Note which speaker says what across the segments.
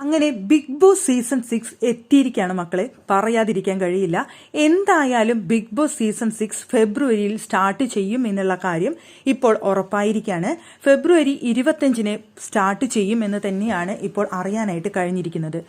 Speaker 1: അങ്ങനെ big Boss season six എത്തിയിരിക്കുകയാണ് മക്കളെ. പറയാതിരിക്കാൻ കഴിയില്ല. എന്തായാലും ബിഗ് ബോസ് സീസൺ സിക്സ് ഫെബ്രുവരിയിൽ സ്റ്റാർട്ട് ചെയ്യും എന്നുള്ള കാര്യം ഇപ്പോൾ ഉറപ്പായിരിക്കുകയാണ്. ഫെബ്രുവരി ഇരുപത്തഞ്ചിന് സ്റ്റാർട്ട് ചെയ്യും എന്ന് തന്നെയാണ് ഇപ്പോൾ അറിയാനായിട്ട് കഴിഞ്ഞിരിക്കുന്നത്.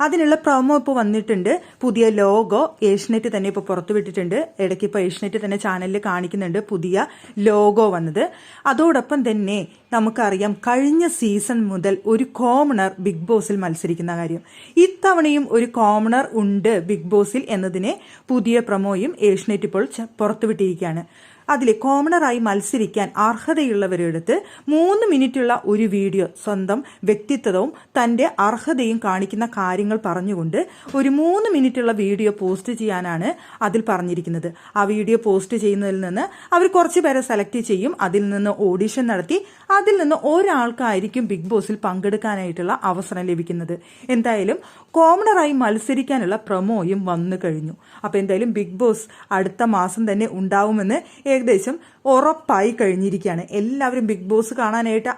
Speaker 1: അതിനുള്ള പ്രൊമോ ഇപ്പോൾ വന്നിട്ടുണ്ട്. പുതിയ ലോഗോ ഏഷ്യനെറ്റ് തന്നെ ഇപ്പോൾ പുറത്തുവിട്ടിട്ടുണ്ട്. ഇടയ്ക്ക് ഇപ്പോൾ ഏഷ്യനെറ്റ് തന്നെ ചാനലിൽ കാണിക്കുന്നുണ്ട് പുതിയ ലോഗോ വന്നത്. അതോടൊപ്പം തന്നെ നമുക്കറിയാം കഴിഞ്ഞ സീസൺ മുതൽ ഒരു കോമണർ ബിഗ് ബോസിൽ മത്സരിക്കുന്ന കാര്യം. ഇത്തവണയും ഒരു കോമണർ ഉണ്ട് ബിഗ് ബോസിൽ എന്നതിനെ പുതിയ പ്രൊമോയും ഏഷ്യനെറ്റ് ഇപ്പോൾ പുറത്തുവിട്ടിരിക്കുകയാണ്. അതിൽ കോമണറായി മത്സരിക്കാൻ അർഹതയുള്ളവരെടുത്ത് മൂന്ന് മിനിറ്റുള്ള ഒരു വീഡിയോ സ്വന്തം വ്യക്തിത്വവും തന്റെ അർഹതയും കാണിക്കുന്ന കാര്യങ്ങൾ പറഞ്ഞുകൊണ്ട് ഒരു മൂന്ന് മിനിറ്റുള്ള വീഡിയോ പോസ്റ്റ് ചെയ്യാനാണ് അതിൽ പറഞ്ഞിരിക്കുന്നത്. ആ വീഡിയോ പോസ്റ്റ് ചെയ്യുന്നതിൽ നിന്ന് അവർ കുറച്ച് പേരെ സെലക്ട് ചെയ്യും. അതിൽ നിന്ന് ഓഡിഷൻ നടത്തി. അതിൽ നിന്ന് ഒരാൾക്കായിരിക്കും ബിഗ് ബോസിൽ പങ്കെടുക്കാനായിട്ടുള്ള അവസരം ലഭിക്കുന്നത്. എന്തായാലും കോമണറായി മത്സരിക്കാനുള്ള പ്രമോയും വന്നു കഴിഞ്ഞു. അപ്പോൾ എന്തായാലും ബിഗ് ബോസ് അടുത്ത മാസം തന്നെ ഉണ്ടാവുമെന്ന് ഏകദേശം ഉറപ്പായി കഴിഞ്ഞിരിക്കുകയാണ്. എല്ലാവരും ബിഗ് ബോസ് കാണാനായിട്ട്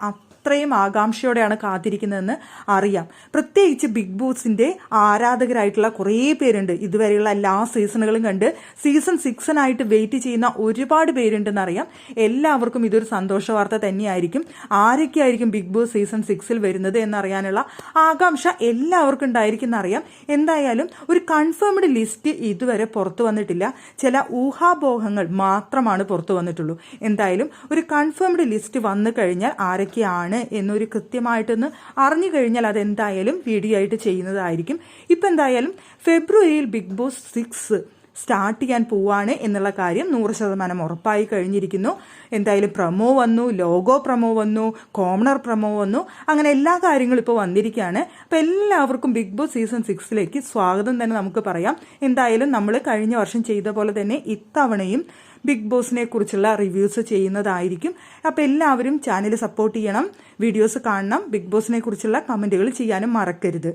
Speaker 1: അത്രയും ആകാംക്ഷയോടെയാണ് കാത്തിരിക്കുന്നതെന്ന് അറിയാം. പ്രത്യേകിച്ച് ബിഗ് ബോസിന്റെ ആരാധകരായിട്ടുള്ള കുറേ പേരുണ്ട്. ഇതുവരെയുള്ള എല്ലാ സീസണുകളും കണ്ട് സീസൺ സിക്സിനായിട്ട് വെയിറ്റ് ചെയ്യുന്ന ഒരുപാട് പേരുണ്ടെന്ന് അറിയാം. എല്ലാവർക്കും ഇതൊരു സന്തോഷ വാർത്ത തന്നെയായിരിക്കും. ആരൊക്കെയായിരിക്കും ബിഗ് ബോസ് സീസൺ സിക്സിൽ വരുന്നത് എന്നറിയാനുള്ള ആകാംക്ഷ എല്ലാവർക്കും ഉണ്ടായിരിക്കും എന്നറിയാം എന്തായാലും ഒരു കൺഫേംഡ് ലിസ്റ്റ് ഇതുവരെ പുറത്തു വന്നിട്ടില്ല. ചില ഊഹാപോഹങ്ങൾ മാത്രമാണ് പുറത്തു വന്നിട്ടുള്ളൂ. എന്തായാലും ഒരു കൺഫേംഡ് ലിസ്റ്റ് വന്നു കഴിഞ്ഞാൽ ആരൊക്കെയാണ് എന്നൊരു കൃത്യമായിട്ടൊന്ന് അറിഞ്ഞു കഴിഞ്ഞാൽ അതെന്തായാലും വീഡിയോ ആയിട്ട് ചെയ്യുന്നതായിരിക്കും. ഇപ്പം എന്തായാലും ഫെബ്രുവരിയിൽ ബിഗ് ബോസ് സിക്സ് സ്റ്റാർട്ട് ചെയ്യാൻ പോവാണ് എന്നുള്ള കാര്യം നൂറ് ശതമാനം ഉറപ്പായി കഴിഞ്ഞിരിക്കുന്നു. എന്തായാലും പ്രമോ വന്നു ലോഗോ പ്രമോ വന്നു കോമണർ പ്രമോ വന്നു അങ്ങനെ എല്ലാ കാര്യങ്ങളും ഇപ്പോൾ വന്നിരിക്കുകയാണ്. അപ്പോൾ എല്ലാവർക്കും ബിഗ് ബോസ് സീസൺ സിക്സിലേക്ക് സ്വാഗതം തന്നെ നമുക്ക് പറയാം. എന്തായാലും നമ്മൾ കഴിഞ്ഞ വർഷം ചെയ്ത പോലെ തന്നെ ഇത്തവണയും ബിഗ് ബോസിനെ കുറിച്ചുള്ള റിവ്യൂസ് ചെയ്യുന്നതായിരിക്കും. അപ്പോൾ എല്ലാവരും ചാനൽ സപ്പോർട്ട് ചെയ്യണം വീഡിയോസ് കാണണം ബിഗ് ബോസിനെ കുറിച്ചുള്ള കമന്റുകൾ ചെയ്യാനും മറക്കരുത്.